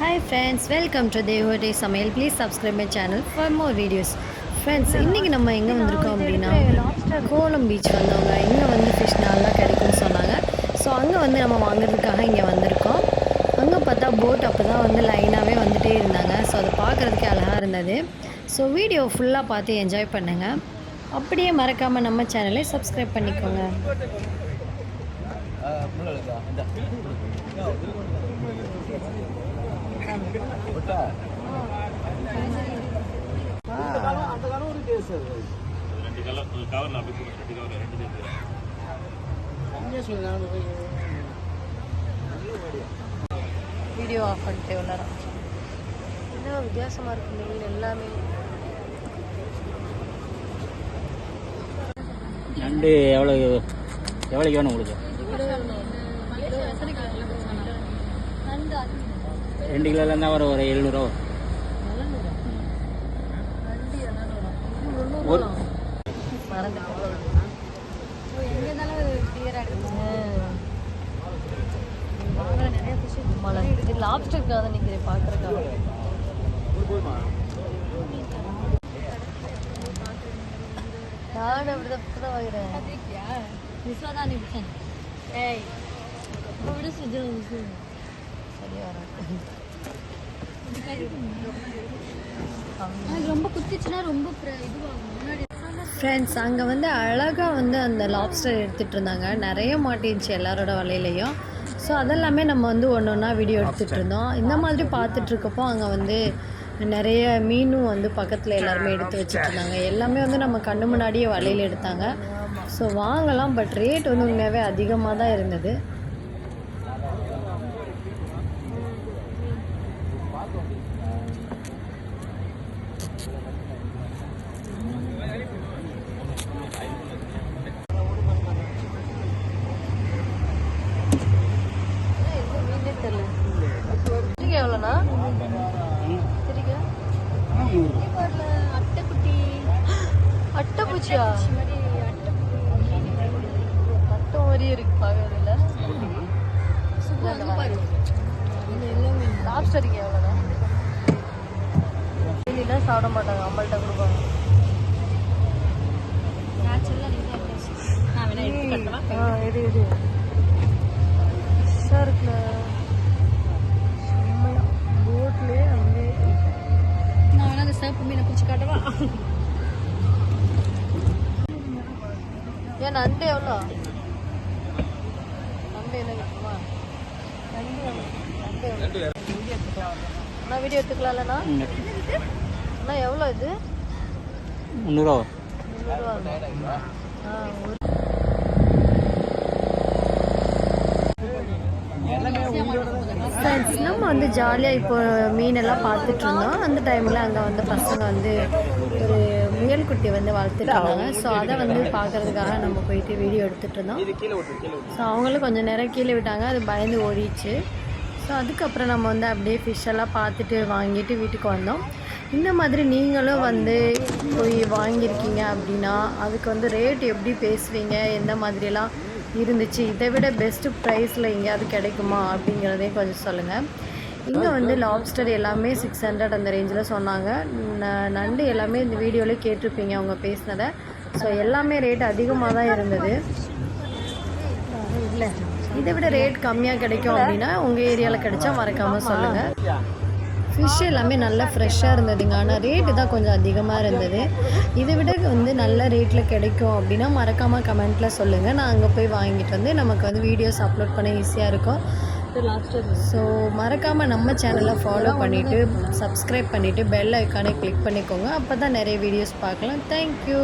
Hi friends welcome to தேவடே சமையல் please subscribe my channel for more videos friends இன்றைக்கி நம்ம எங்கே வந்திருக்கோம் அப்படின்னா கோலம் பீச் வந்தவங்க. இங்கே வந்து ஃபிஷ் நல்லா கிடைக்கும்னு சொன்னாங்க. ஸோ அங்கே வந்து நம்ம வாங்குறதுக்காக இங்கே வந்திருக்கோம். அங்கே பார்த்தா போட் அப்போ தான் வந்து லைனாகவே வந்துகிட்டே இருந்தாங்க. ஸோ அதை பார்க்குறதுக்கே அழகாக இருந்தது. ஸோ வீடியோ ஃபுல்லாக பார்த்து என்ஜாய் பண்ணுங்கள் அப்படியே மறக்காமல் நம்ம சேனலை சப்ஸ்கிரைப் பண்ணிக்கோங்க. ரெண்டு வீடியோ ஆஃப் பண்ணிட்டு உள்ளாரம் என்ன வித்தியாசமாக இருக்கு மீன் எல்லாமே? நண்டு எவ்வளோ எவ்வளோக்கு வேணும் உங்களுக்கு? ரெண்டு கிலோல இருந்தால் வரும் ஒரு எழுநூறுவா ஒரு லாப்ஸ்டருக்காக நிற்கிறேன் பார்க்குறக்காக நானும் அப்படிதான் இப்போ தான் வாங்குறேன் ஏய் சரி வரேன் ரொம்ப குத்திச்சுன்னா ரொம்ப இதுவாகும் முன்னாடி ஃப்ரெண்ட்ஸ் அங்கே வந்து அழகாக வந்து அந்த லாப்ஸ்டர் எடுத்துகிட்டு இருந்தாங்க. நிறைய மாட்டிருந்துச்சு எல்லாரோட வலையிலையும். ஸோ அதெல்லாமே நம்ம வந்து ஒன்று ஒன்றா வீடியோ எடுத்துகிட்டு இருந்தோம். இந்த மாதிரி பார்த்துட்ருக்கப்போ அங்கே வந்து நிறைய மீனும் வந்து பக்கத்தில் எல்லாருமே எடுத்து வச்சுட்டு இருந்தாங்க. எல்லாமே வந்து நம்ம கண்ணு முன்னாடியே வலையில் எடுத்தாங்க. ஸோ வாங்கலாம் பட் ரேட் வந்து உண்மையாகவே அதிகமாக தான் இருந்தது. எவ்வளோண்ணா அட்டைக்குட்டி அட்டைப்பூச்சியா மாதிரி அட்டை மாதிரியே இருக்கு பார்க்கறதுல லாப்ஸ்டருக்கு எவ்வளோண்ணா மீன்லாம் சாப்பிட மாட்டாங்க அம்மள்கிட்ட கொடுப்பாங்க. இது இது ஃப்ரெஷ்ஷாக இருக்குல்ல. போட்லேயே அப்படியே நான் வேணா அந்த சேப்பு மீனை பிடிச்சி காட்டவா? ஏன் நண்டு எவ்வளோ? நண்டு என்ன இருக்குமா நண்டு அண்ணா வீடியோ எடுத்துக்கலாம்லண்ணா. அண்ணா எவ்வளோ இது? முந்நூறுவா. ஆ நம்ம வந்து ஜாலியாக இப்போ மீனெல்லாம் பார்த்துட்டு இருந்தோம் அந்த டைமில் அங்கே வந்து பசங்க வந்து ஒரு முயல் குட்டி வந்து வளர்த்துட்டு இருந்தாங்க ஸோ அதை வந்து பார்க்கறதுக்காக நம்ம போயிட்டு வீடியோ எடுத்துகிட்டு இருந்தோம் ஸோ அவங்களும் கொஞ்சம் நேரம் கீழே விட்டாங்க. அது பயந்து ஓடிச்சு ஸோ அதுக்கப்புறம் நம்ம வந்து அப்படியே ஃபிஷ் எல்லாம் பார்த்துட்டு வாங்கிட்டு வீட்டுக்கு வந்தோம். இந்த மாதிரி நீங்களும் வந்து போய் வாங்கியிருக்கீங்க அப்படின்னா அதுக்கு வந்து ரேட் எப்படி பேசுவீங்க? எந்த மாதிரியெல்லாம் இருந்துச்சு? இதை விட பெஸ்ட்டு ப்ரைஸில் எங்கேயாவது கிடைக்குமா? அப்படிங்கிறதையும் கொஞ்சம் சொல்லுங்கள் இங்கே வந்து லாப்ஸ்டர் எல்லாமே சிக்ஸ் ஹண்ட்ரட் அந்த ரேஞ்சில் சொன்னாங்க. ந- நண்டு எல்லாமே இந்த வீடியோவில் கேட்டிருப்பீங்க அவங்க பேசினதை. ஸோ எல்லாமே ரேட் அதிகமாக தான் இருந்தது. இல்லை. இதை விட ரேட் கம்மியாக கிடைக்கும் அப்படின்னா உங்கள் ஏரியாவில் கிடைச்சா மறக்காமல் சொல்லுங்கள் ஃபிஷ் எல்லாமே நல்லா ஃப்ரெஷ்ஷாக இருந்ததுங்க. ஆனால் ரேட்டு தான் கொஞ்சம் அதிகமாக இருந்தது. இதை விட வந்து நல்ல ரேட்டில் கிடைக்கும் அப்படின்னா மறக்காமல் கமெண்ட்டில் சொல்லுங்கள் நான் அங்கே போய் வாங்கிட்டு வந்து நமக்கு வந்து வீடியோஸ் அப்லோட் பண்ண ஈஸியாக இருக்கும். ஸோ மறக்காமல் நம்ம சேனலை ஃபாலோ பண்ணிவிட்டு சப்ஸ்கிரைப் பண்ணிவிட்டு பெல் ஐக்கானை கிளிக் பண்ணிக்கோங்க. அப்போ தான் நிறைய வீடியோஸ் பார்க்கலாம். தேங்க்யூ